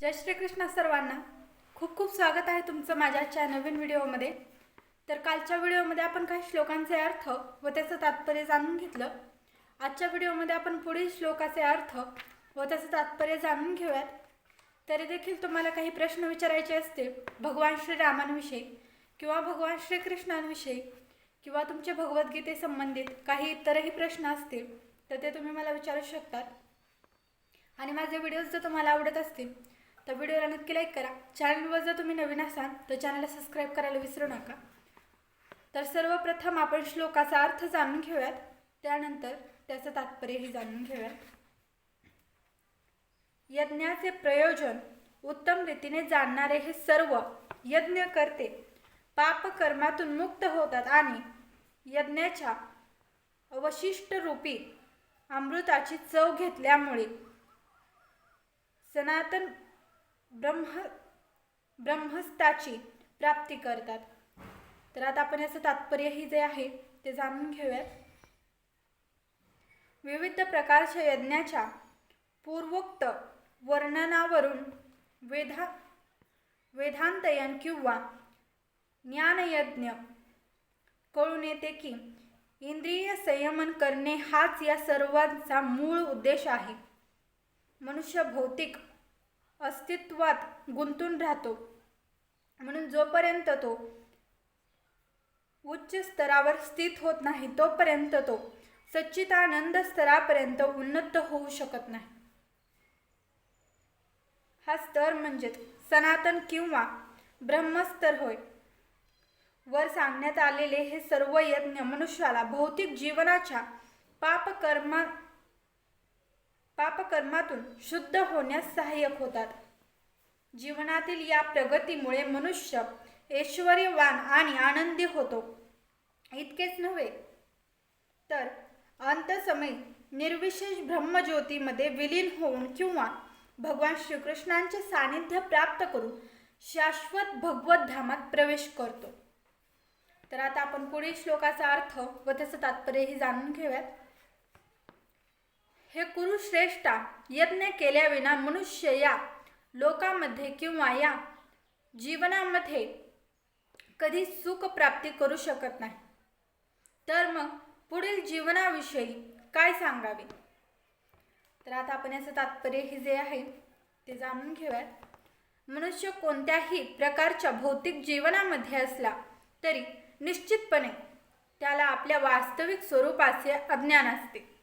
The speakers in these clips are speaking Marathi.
जय श्रीकृष्ण सर्वांना. खूप खूप स्वागत आहे तुमचं माझ्या आजच्या नवीन व्हिडिओमध्ये. तर कालच्या व्हिडिओमध्ये आपण काही श्लोकांचे अर्थ व त्याचं तात्पर्य जाणून घेतलं. आजच्या व्हिडिओमध्ये आपण पुढील श्लोकाचे अर्थ व त्याचं तात्पर्य जाणून घेऊयात. तरी देखील तुम्हाला काही प्रश्न विचारायचे असतील भगवान श्रीरामांविषयी किंवा भगवान श्रीकृष्णांविषयी किंवा तुमच्या भगवद्गीते संबंधित काही इतरही प्रश्न असतील तर ते तुम्ही मला विचारू शकतात. आणि माझे व्हिडिओज जर तुम्हाला आवडत असतील तर व्हिडिओला नक्की लाईक करा. चॅनलवर जर तुम्ही नवीन असाल तर चॅनलला सबस्क्राईब करायला विसरू नका. तर सर्वप्रथम आपण श्लोकाचा अर्थ जाणून घेऊयात. त्यानंतर त्याचं तात्पर्यही जाणून घेऊयात. यज्ञाचे प्रयोजन उत्तम रीतीने जाणणारे हे सर्व यज्ञ करते. पापकर्मातून मुक्त होतात आणि यज्ञाच्या अवशिष्ट रूपी अमृताची चव घेतल्यामुळे सनातन ब्रह्म ब्रह्मस्ताची प्राप्ती करतात. तर आता आपण याचं तात्पर्यही जे आहे ते जाणून घेऊयात. विविध प्रकारच्या यज्ञाच्या पूर्वोक्त वर्णनावरून वेधा वेदांतयन किंवा ज्ञानयज्ञ कळून येते की इंद्रिय संयमन करणे हाच या सर्वांचा मूळ उद्देश आहे. मनुष्य भौतिक अस्तित्वात गुंतून राहतो. म्हणून जोपर्यंत तो उच्च स्तरावर स्थित होत नाही तोपर्यंत तो सच्चितानंद स्तरापर्यंत उन्नत होऊ शकत नाही. हा स्तर म्हणजेच सनातन किंवा ब्रह्मस्तर होय. वर सांगण्यात आलेले हे सर्व यज्ञ मनुष्याला भौतिक जीवनाच्या पापकर्मा पापकर्मातून शुद्ध होण्यास सहाय्यक होतात. जीवनातील या प्रगतीमुळे मनुष्य ऐश्वर्यवान आणि आनंदी होतो. इतकेच नव्हे तर अंतसमयी निर्विशेष ब्रह्मज्योतीमध्ये विलीन होऊन किंवा भगवान श्रीकृष्णांचे सानिध्य प्राप्त करून शाश्वत भगवत धामात प्रवेश करतो. तर आता आपण पुढील श्लोकाचा अर्थ व त्याचं तात्पर्यही जाणून घेऊयात. हे कुरुश्रेष्ठा यज्ञ केल्याविना मनुष्य या लोकामध्ये किंवा या जीवनामध्ये कधी सुख प्राप्ती करू शकत नाही. तर मग पुढील जीवनाविषयी काय सांगावे? तर आता आपण याचं तात्पर्य हे जे आहे ते जाणून घेऊयात. मनुष्य कोणत्याही प्रकारच्या भौतिक जीवनामध्ये असला तरी निश्चितपणे त्याला आपल्या वास्तविक स्वरूपाचे अज्ञान असते.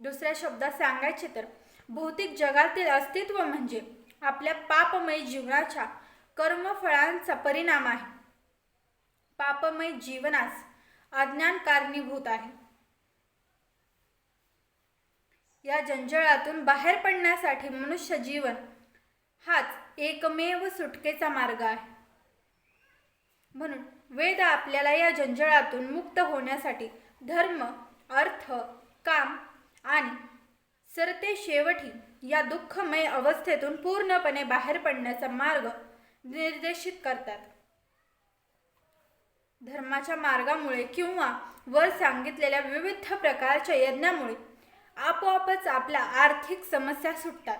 दुसऱ्या शब्दात सांगायचे तर भौतिक जगातील अस्तित्व म्हणजे आपल्या पापमय जीवनाच्या कर्मफळांचा परिणाम आहे. पापमय जीवनास अज्ञान कारणीभूत आहे. या जंजळातून बाहेर पडण्यासाठी मनुष्य जीवन हाच एकमेव सुटकेचा मार्ग आहे. म्हणून वेद आपल्याला या जंजळातून मुक्त होण्यासाठी धर्म अर्थ काम आणि सरते शेवटी या दुःखमय अवस्थेतून पूर्णपणे बाहेर पडण्याचा मार्ग निर्देशित करतात. धर्माच्या मार्गामुळे किंवा वर सांगितलेल्या विविध प्रकारच्या यज्ञामुळे आपोआपच आपल्या आर्थिक समस्या सुटतात.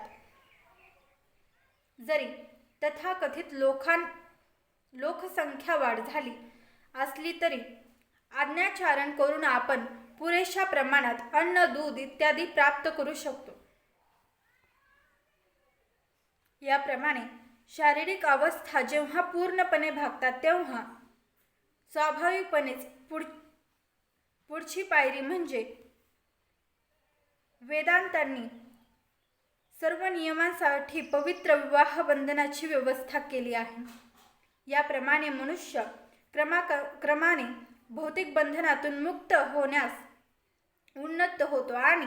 जरी तथाकथित लोकां लोकसंख्या वाढ झाली असली तरी आज्ञाचारण करून आपण पुरेशा प्रमाणात अन्न दूध इत्यादी प्राप्त करू शकतो. याप्रमाणे शारीरिक अवस्था जेव्हा पूर्णपणे भागतात तेव्हा स्वाभाविकपणेच पुढ पुढची पायरी म्हणजे वेदांतांनी सर्व नियमांसाठी पवित्र विवाह बंधनाची व्यवस्था केली आहे. याप्रमाणे मनुष्य क्रमाक क्रमाने भौतिक बंधनातून मुक्त होण्यास उन्नत होतो आणि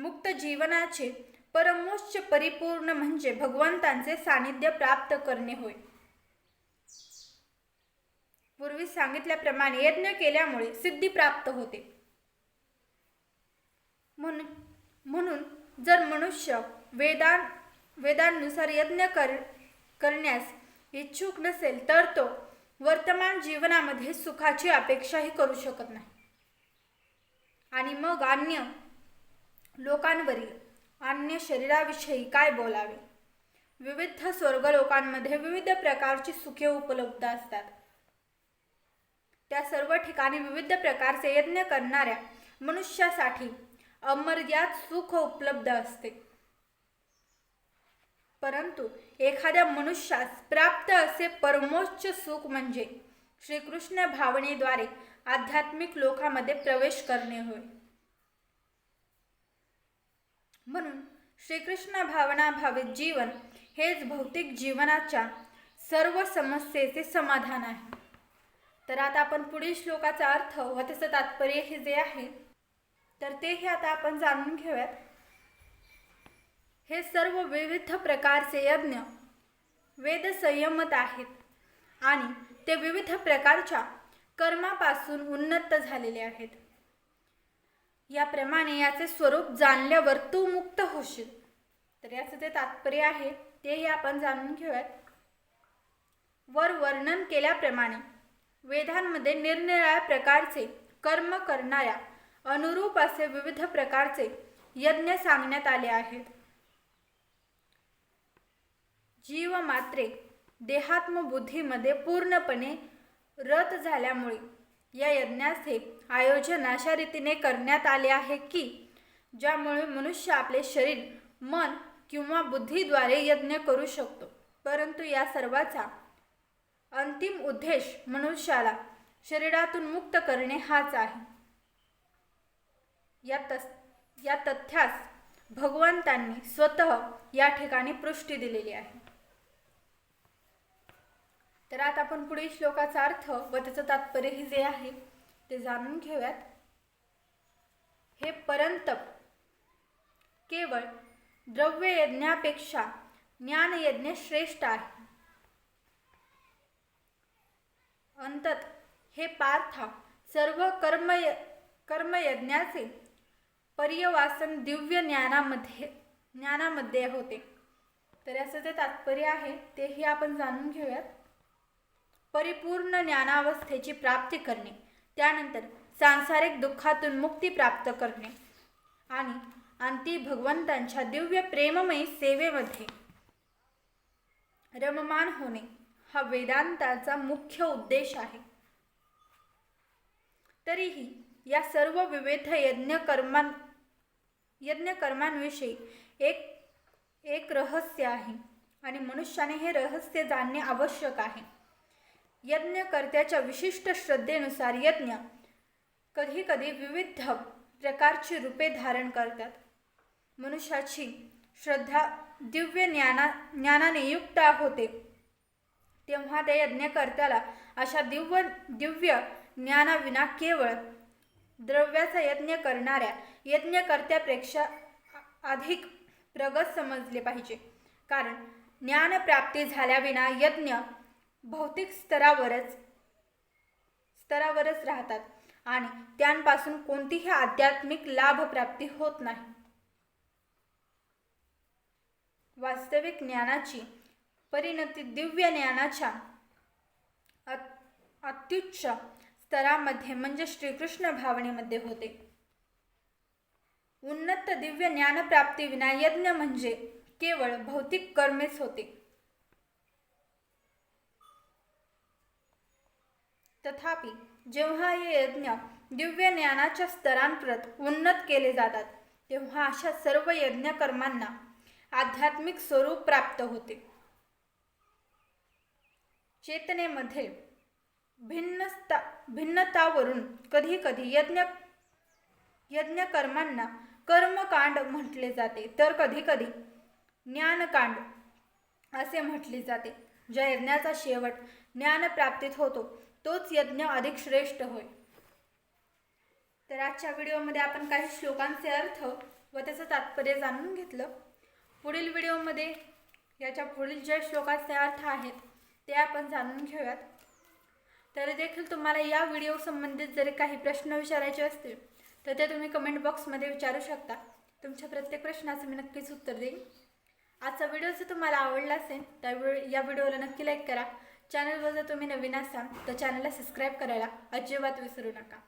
मुक्त जीवनाचे परमोच्च परिपूर्ण म्हणजे भगवंतांचे सानिध्य प्राप्त करणे होय. पूर्वी सांगितल्याप्रमाणे यज्ञ केल्यामुळे सिद्धी प्राप्त होते. म्हणून म्हणून जर मनुष्य वेदां वेदांनुसार यज्ञ कर करण्यास इच्छुक नसेल तर तो वर्तमान जीवनामध्ये सुखाची अपेक्षाही करू शकत नाही. आणि मग अन्य लोकांवरील अन्य शरीराविषयी काय बोलावे? विविध स्वर्ग लोकांमध्ये विविध प्रकारची सुखे उपलब्ध असतात. त्या सर्व ठिकाणी विविध प्रकारचे यज्ञ करणाऱ्या मनुष्यासाठी अमर्याद सुख उपलब्ध असते. परंतु एखाद्या मनुष्यास प्राप्त असे परमोच्च सुख म्हणजे श्रीकृष्ण भावनेद्वारे आध्यात्मिक लोकामध्ये प्रवेश करणे होय. म्हणून श्रीकृष्ण भावना भावित जीवन हेच भौतिक जीवनाच्या सर्व समस्येचे समाधान आहे. तर आता आपण पुढील श्लोकाचा अर्थ व त्याचं तात्पर्य हे जे आहे तर तेही आता आपण जाणून घेऊयात. हे सर्व विविध प्रकारचे यज्ञ वेद संयमत आहेत आणि ते विविध प्रकारच्या कर्मापासून उन्नत झालेले आहेत. याप्रमाणे याचे स्वरूप जाणल्यावर तू मुक्त होशील. तर याचं जे तात्पर्य आहे तेही आपण जाणून घेऊयात. वर वर्णन केल्याप्रमाणे वेदांमध्ये निरनिराळ्या प्रकारचे कर्म करणाऱ्या अनुरूप असे विविध प्रकारचे यज्ञ सांगण्यात आले आहेत. जीव मात्रे देहात्मबुद्धीमध्ये पूर्णपणे रथ झाल्यामुळे या यज्ञाचे आयोजन अशा रीतीने करण्यात आले आहे की ज्यामुळे मनुष्य आपले शरीर मन किंवा बुद्धीद्वारे यज्ञ करू शकतो. परंतु या सर्वाचा अंतिम उद्देश मनुष्याला शरीरातून मुक्त करणे हाच आहे. या तस या तथ्यास भगवंतांनी स्वतः या ठिकाणी पुष्टी दिलेली आहे. तर आता आपण पुढील श्लोकाचा अर्थ व त्याचं तात्पर्यही जे आहे ते जाणून घेऊयात. हे परंतप केवळ द्रव्य यज्ञापेक्षा ज्ञानयज्ञ श्रेष्ठ आहे. अंतत हे पार्था सर्व कर्म कर्मयज्ञाचे पर्यवासन दिव्य ज्ञानामध्ये ज्ञानामध्ये होते. तर याचं जे तात्पर्य आहे तेही आपण जाणून घेऊयात. परिपूर्ण ज्ञानावस्थेची प्राप्ती करणे त्यानंतर सांसारिक दुःखातून मुक्ती प्राप्त करणे आणि अंती भगवंतांच्या दिव्य प्रेममयी सेवेमध्ये रममान होणे हा वेदांताचा मुख्य उद्देश आहे. तरीही या सर्व विविध यज्ञ कर्मां यज्ञ कर्मांविषयी एक एक रहस्य आहे आणि मनुष्याने हे रहस्य जाणणे आवश्यक आहे. यज्ञकर्त्याच्या विशिष्ट श्रद्धेनुसार यज्ञ कधीकधी विविध प्रकारची रूपे धारण करतात. मनुष्याची श्रद्धा दिव्य ज्ञाना ज्ञानाने युक्त होते. तेव्हा त्या यज्ञकर्त्याला अशा दिव्य दिव्य ज्ञानाविना केवळ द्रव्याचा यज्ञ करणाऱ्या यज्ञकर्त्यापेक्षा अधिक प्रगत समजले पाहिजे. कारण ज्ञानप्राप्ती झाल्याविना यज्ञ भौतिक स्तरावरच स्तरावरच राहतात आणि त्यांपासून कोणतीही आध्यात्मिक लाभप्राप्ती होत नाही. वास्तविक ज्ञानाची परिणती दिव्य ज्ञानाच्या अत्युच्च स्तरामध्ये म्हणजे श्रीकृष्ण भावनेमध्ये होते. उन्नत दिव्य ज्ञानप्राप्ती विना यज्ञ म्हणजे केवळ भौतिक कर्मेच होते. तथापि जेव्हा हे यज्ञ दिव्य ज्ञानाच्या स्तरांप्रत उन्नत केले जातात तेव्हा अशा सर्व यज्ञ कर्मांना आध्यात्मिक स्वरूप प्राप्त होते. चेतनेमध्ये भिन्नता भिन्नतावरून कधी कधी यज्ञ यज्ञ कर्मांना कर्मकांड म्हटले जाते तर कधी कधी ज्ञानकांड असे म्हटले जाते ज्या यज्ञाचा शेवट ज्ञानप्राप्तीत होतो. तोच यज्ञ अधिक श्रेष्ठ होय. तर आजच्या व्हिडिओमध्ये आपण काही श्लोकांचे अर्थ व त्याचं तात्पर्य जाणून घेतलं. पुढील व्हिडिओमध्ये याच्या पुढील ज्या श्लोकाचे अर्थ आहेत ते आपण जाणून घेऊयात. तर देखील तुम्हाला या व्हिडिओ संबंधित जरी काही प्रश्न विचारायचे असतील तर ते तुम्ही कमेंट बॉक्समध्ये विचारू शकता. तुमच्या प्रत्येक प्रश्नाचं मी नक्कीच उत्तर देईन. आजचा व्हिडिओ जर तुम्हाला आवडला असेल तर या व्हिडिओला नक्की लाईक करा. चॅनलवर जर तुम्ही नवीन असाल तर चॅनलला सबस्क्राईब करायला अजिबात विसरू नका.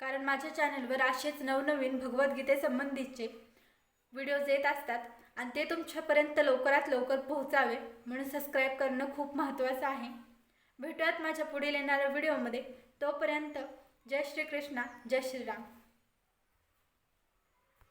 कारण माझ्या चॅनलवर असेच नवनवीन भगवद्गीतेसंबंधीचे व्हिडिओज येत असतात आणि ते तुमच्यापर्यंत लवकरात लवकर पोहोचावे म्हणून सबस्क्राईब करणं खूप महत्त्वाचं आहे. भेटूयात माझ्या पुढील येणाऱ्या व्हिडिओमध्ये तोपर्यंत जय श्री कृष्णा जय श्रीराम.